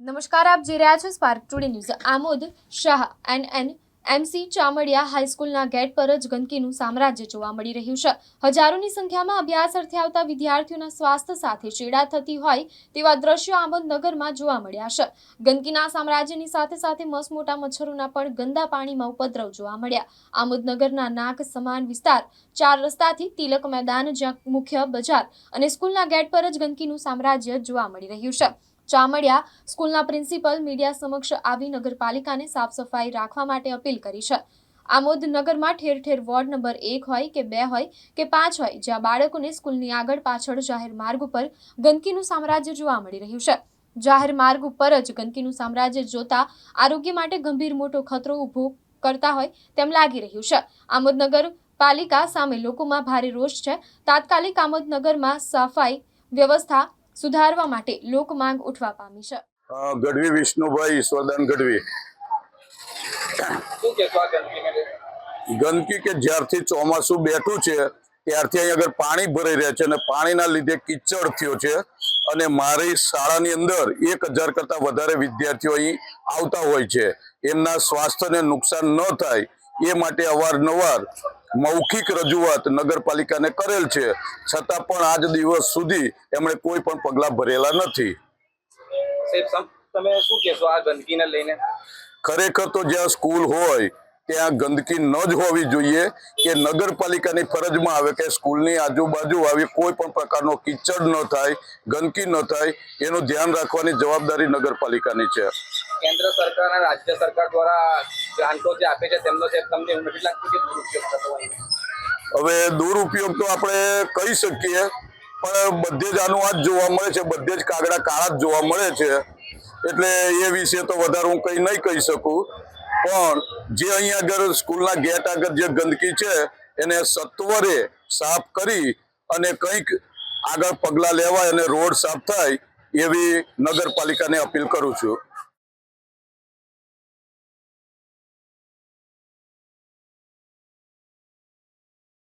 નમસ્કાર, આપ જોઈ રહ્યા છો Spark Today news Amod Shah N N MC Chamadiya હાઈસ્કૂલના gate પર જ ગંદકીનું સામ્રાજ્ય જોવા મળી રહ્યું છે. હજારોની સંખ્યામાં અભ્યાસ અર્થે આવતા વિદ્યાર્થીઓના સ્વાસ્થ્ય સાથે ચેડા થતી હોય તેવા દ્રશ્યો આમોદ નગરમાં જોવા મળ્યા છે. ગંદકીના સામ્રાજ્યની સાથે સાથે મસમોટા મચ્છરોના પણ ગંદા પાણીમાં ઉપદ્રવ જોવા મળ્યા. આમોદ નગરના નાક સમાન વિસ્તાર, ચાર રસ્તાથી તિલક મેદાન, જ્યાં મુખ્ય બજાર અને સ્કૂલના ગેટ પર જ ગંદકીનું સામ્રાજ્ય જોવા મળી રહ્યું છે. ચામડિયા સ્કૂલના પ્રિન્સિપલ મીડિયા સમક્ષ આવી નગરપાલિકાને સાફ સફાઈ રાખવા માટે અપીલ કરી છે. આમોદ નગરમાં ઠેર ઠેર વોર્ડ નંબર એક હોય કે બે હોય કે પાંચ હોય, જ્યાં બાળકોને સ્કૂલની આગળ પાછળ જાહેર માર્ગ ઉપર ગંદકીનું સામ્રાજ્ય જોવા મળી રહ્યું છે. જાહેર માર્ગ ઉપર જ ગંદકીનું સામ્રાજ્ય જોતા આરોગ્ય માટે ગંભીર મોટો ખતરો ઊભો કરતા હોય તેમ લાગી રહ્યું છે. આમોદનગર પાલિકા સામે લોકોમાં ભારે રોષ છે. તાત્કાલિક આમોદનગરમાં સફાઈ વ્યવસ્થા સુધારવા માટે લોક માંગ ઉઠવા પામી છે. ગઢવી વિષ્ણુભાઈ ઈશ્વરદાન ગઢવી? ગંદકી કે જ્યારથી ચોમાસું બેઠું છે ત્યારથી અહીં આગળ પાણી ભરાઈ રહ્યા છે અને પાણીના લીધે કિચડ થયો છે અને મારી શાળાની અંદર એક હજાર કરતા વધારે વિદ્યાર્થીઓ અહીં આવતા હોય છે. એમના સ્વાસ્થ્યને નુકસાન ન થાય એ માટે અવારનવાર મૌખિક રજૂઆત નગરપાલિકાને કરેલ છે. છતાં પણ આજ દિવસ સુધી એમણે કોઈ પણ પગલાં ભરેલા નથી. તમે શું કહેશો આ ગંદકીને લઈને? ખરેખર તો જ્યાં સ્કૂલ હોય ત્યાં ગંદકી ન જ હોવી જોઈએ કે નગરપાલિકાની ફરજમાં આવે કે સ્કૂલની આજુબાજુ આવી કોઈ પણ પ્રકારનો કિચડ ન થાય ગંદકી ન થાય એનું ધ્યાન રાખવાની જવાબદારી નગરપાલિકાની છે. કેન્દ્ર સરકાર અને રાજ્ય સરકાર દ્વારા ગ્રાન્ટો જે આપે છે, તેમનો છે તમને એવું નથી લાગતું કે દુરુપયોગ થતો હોય હવે દુરુપયોગ તો આપણે કહી શકીએ, પણ બધે જ આનું જોવા મળે છે, બધે જ કાગડા કાળા જ જોવા મળે છે. એટલે એ વિશે તો વધારે હું કંઈ નહીં કહી શકું. પણ જે અહીંયા આગળ સ્કૂલના ગેટ આગળ જે ગંદકી છે, એને સત્વરે સાફ કરી અને કંઈક આગળ પગલાં લેવાય અને રોડ સાફ થાય, એવી નગરપાલિકાને અપીલ કરું છું.